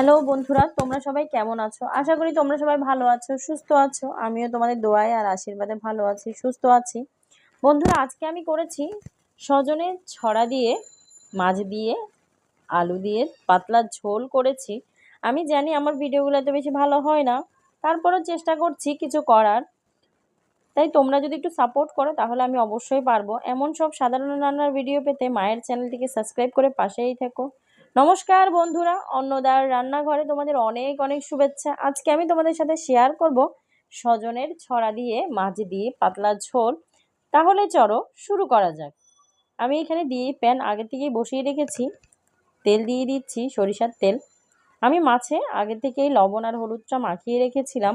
Hello বন্ধুরা, তোমরা সবাই কেমন আছো? আশা করি তোমরা সবাই ভালো আছো, সুস্থ আছো। আমিও তোমাদের দোয়ায় আর আশীর্বাদে ভালো আছি, সুস্থ আছি। বন্ধুরা, আজকে আমি করেছি সজনের ছড়া দিয়ে, মাছ দিয়ে, আলু দিয়ে পাতলা ঝোল করেছি। আমি জানি আমার ভিডিওগুলো এত বেশি ভালো হয় না, তারপরেও চেষ্টা করছি কিছু করার। তাই তোমরা যদি একটু সাপোর্ট করো, তাহলে আমি অবশ্যই পারব। এমন সব সাধারণ রান্নার ভিডিও পেতে মায়ের চ্যানেলটিকে সাবস্ক্রাইব করে পাশেই থেকো। নমস্কার বন্ধুরা, অন্নদার রান্নাঘরে তোমাদের অনেক অনেক শুভেচ্ছা। আজকে আমি তোমাদের সাথে শেয়ার করব সজনের ছড়া দিয়ে মাছ দিয়ে পাতলা ঝোল। তাহলে চলো শুরু করা যাক। আমি এখানে দিয়ে প্যান আগে থেকেই বসিয়ে রেখেছি। তেল দিয়ে দিচ্ছি সরিষার তেল। আমি মাছে আগে থেকেই লবণ আর হলুদ হলুদটা মাখিয়ে রেখেছিলাম।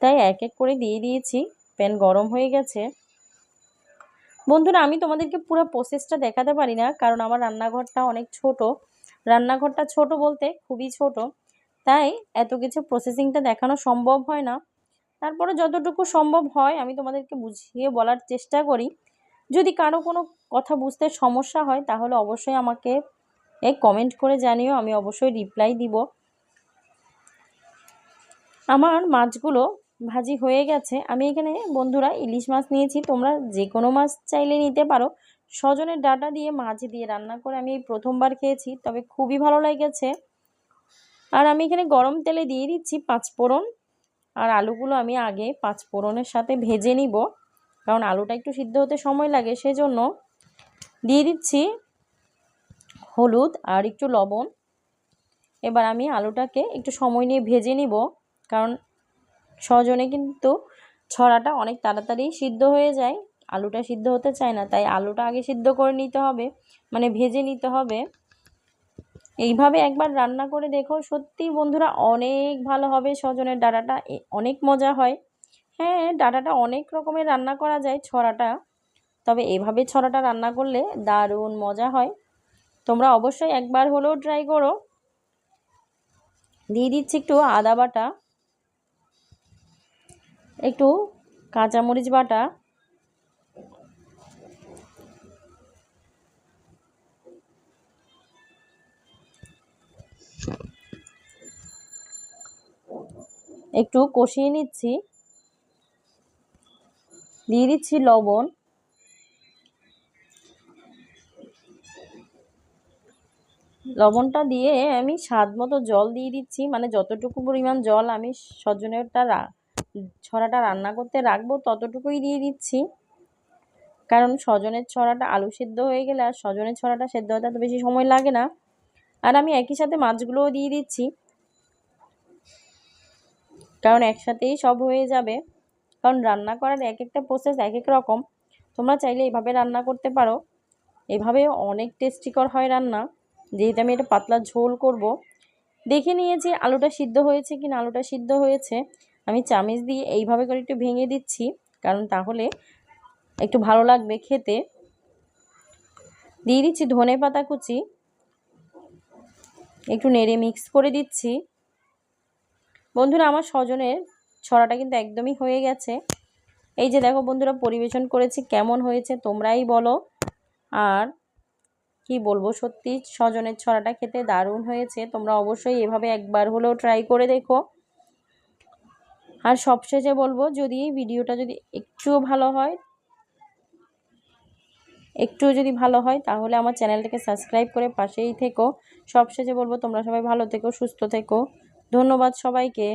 তাই এক এক করে দিয়ে দিয়েছি। প্যান গরম হয়ে গেছে। বন্ধুরা, আমি তোমাদেরকে পুরো প্রসেসটা দেখাতে পারি না, কারণ আমার রান্নাঘরটা অনেক ছোট। রান্নাঘরটা ছোট বলতে খুবই ছোট। তাই এত কিছু প্রসেসিংটা দেখানো সম্ভব হয় না। তারপরে যতটুকু সম্ভব হয়, আমি তোমাদেরকে বুঝিয়ে বলার চেষ্টা করি। যদি কারও কোনো কথা বুঝতে সমস্যা হয়, তাহলে অবশ্যই আমাকে এই কমেন্ট করে জানিও, আমি অবশ্যই রিপ্লাই দিব। আমার মাছগুলো ভাজি হয়ে গেছে। আমি এখানে বন্ধুরা ইলিশ মাছ নিয়েছি, তোমরা যে কোনো মাছ চাইলে নিতে পারো। সজনের ডাটা দিয়ে মাছ দিয়ে রান্না করে আমি প্রথমবার খেয়েছি, তবে খুবই ভালো লেগেছে। আর আমি এখানে গরম তেলে দিয়ে দিচ্ছি পাঁচফোড়ন আর আলুগুলো আমি আগে পাঁচফোড়নের সাথে ভেজে নিব, কারণ আলুটা একটু সিদ্ধ হতে সময় লাগে, সেজন্য দিয়ে দিচ্ছি হলুদ আর একটু লবণ। এবার আমি আলুটাকে একটু সময় নিয়ে ভেজে নিব, কারণ সজনে কিন্তু ছড়াটা অনেক তাড়াতাড়ি সিদ্ধ হয়ে যায় আলুটা সিদ্ধ হতে চায় না, তাই আলুটা আগে সিদ্ধ করে নিতে হবে মানে ভেজে নিতে হবে। এইভাবে একবার রান্না করে দেখো, সত্যি বন্ধুরা অনেক ভালো হবে সজনের ডাটাটা অনেক মজা হয়। হ্যাঁ ডাটাটা অনেক রকমের রান্না করা যায়, ছড়াটা। তবে এভাবে ছড়াটা রান্না করলে দারুণ মজা হয়। তোমরা অবশ্যই একবার হলেও ট্রাই করো। দিয়ে দিচ্ছি একটু আদা বাটা, একটু কাঁচামরিচ বাটা। একটু কষিয়ে নিচ্ছি। দিয়ে দিচ্ছি লবণ। লবণটা দিয়ে আমি স্বাদ মতো জল দিয়ে দিচ্ছি। মানে যতটুকু পরিমাণ জল আমি সজনেরটা ছড়াটা রান্না করতে রাখব ততটুকুই দিয়ে দিচ্ছি। কারণ সজনের ছড়াটা আলু সেদ্ধ হয়ে গেলে আর সজনের ছড়াটা সেদ্ধ হতে বেশি সময় লাগে না। আর আমি একই সাথে মাছগুলোও দিয়ে দিচ্ছি। কারণ একসাথেই সব হয়ে যাবে। কারণ রান্না করার এক একটা প্রসেস এক এক রকম। তোমরা চাইলে এভাবে রান্না করতে পারো। এভাবে অনেক টেস্টিকর হয় রান্না। যেহেতু আমি এটা পাতলা ঝোল করব। দেখে নিয়েছি আলুটা সিদ্ধ হয়েছে কি না আলুটা সিদ্ধ হয়েছে। আমি চামিচ দিয়ে এইভাবে করে একটু ভেঙে দিচ্ছি। কারণ তাহলে একটু ভালো লাগবে খেতে। দিয়ে দিচ্ছি ধনে পাতা কুচি। একটু নেড়ে মিক্স করে দিচ্ছি। বন্ধুরা, আমার স্বজনের ছড়াটা কিন্তু একদমই হয়ে গেছে। এই যে দেখো বন্ধুরা, পরিবেশন করেছি, কেমন হয়েছে তোমরাই বলো। আর কি বলব, সত্যি স্বজনের ছড়াটা খেতে দারুণ হয়েছে। তোমরা অবশ্যই এভাবে একবার হলেও ট্রাই করে দেখো। আর সবশেষে বলব, যদি ভিডিওটা যদি একটুও ভালো হয় একটু যদি ভালো হয়, তাহলে আমার চ্যানেলটাকে সাবস্ক্রাইব করে পাশেই থেকো। সবশেষে বলব, তোমরা সবাই ভালো থেকো, সুস্থ থেকো। ধন্যবাদ সবাইকে।